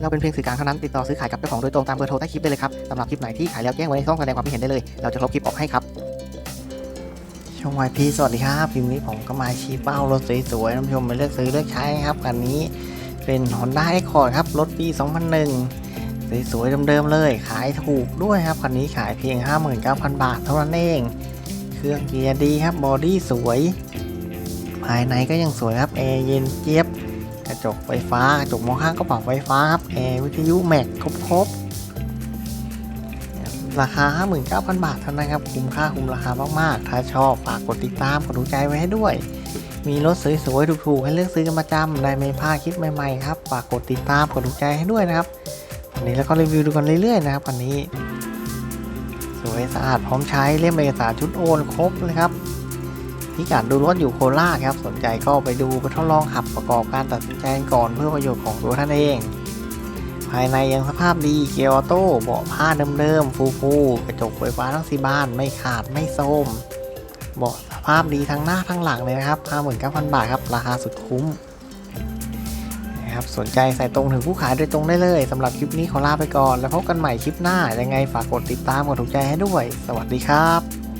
เราเป็นเพียงสื่อกลางเท่านั้นติดต่อซื้อขายกับเจ้าของโดยตรงตามเบอร์โทรใต้คลิปได้เลยครับสำหรับคลิปไหนที่ขายแล้วแจ้งไว้ในช่องแสดงความคิดเห็นได้เลย เราจะลบคลิปออกให้ครับช่องวายพีสวัสดีครับคลิปนี้ผมก็มาชี้เป้ารถสวยๆท่านผู้ชมมาเลือกซื้อเลือกใช้ครับคันนี้เป็น Honda Accord ครับรถปี 2001 สวยๆเดิมๆเลย ขายถูกด้วยครับคันนี้ขายเพียง 59,000 บาทเท่านั้นเอง เครื่องเกียร์ดีครับบอดี้สวย ภายในก็ยังสวยครับแอร์เย็นเจี๊ยบ ระจกไฟฟ้ากระจกมองข้างก็ปรับไฟฟ้าครับแอร์วิทยุแม็กครบครบราคา 59,000 บาทเท่านั้นครับ คุ้มค่าคุ้มราคามากๆ ถ้าชอบฝากกดติดตามกดถูกใจไว้ให้ด้วย มีรถสวยๆถูกๆ ให้เลือกซื้อกันประจำได้ไม่พลาดคลิปใหม่ๆครับฝากกดติดตามกดถูกใจให้ด้วยนะครับวันนี้แล้วก็รีวิวดูกันเรื่อยๆนะครับวันนี้ สวยสะอาดพร้อมใช้เล่มเอกสารชุดโอนครบเลยครับ พิกัดดูรถอยู่โคราชครับ สนใจก็ไปดูไปทดลองขับประกอบการตัดสินใจก่อนเพื่อประโยชน์ของตัวท่านเอง ภายในยังสภาพดีเกียร์ออโต้เบาะผ้าเดิมๆฟูๆกระจกไฟฟ้าทั้งสี่บานไม่ขาดไม่โทมเบาะสภาพดีทั้งหน้าทั้งหลังเลยนะครับ59,000 บาทครับราคาสุดคุ้มนะครับสนใจใส่ตรงถึงผู้ขายโดยตรงได้เลยสำหรับคลิปนี้ขอลาไปก่อน แล้วพบกันใหม่คลิปหน้ายังไงฝากกดติดตามกดถูกใจให้ด้วย สวัสดีครับ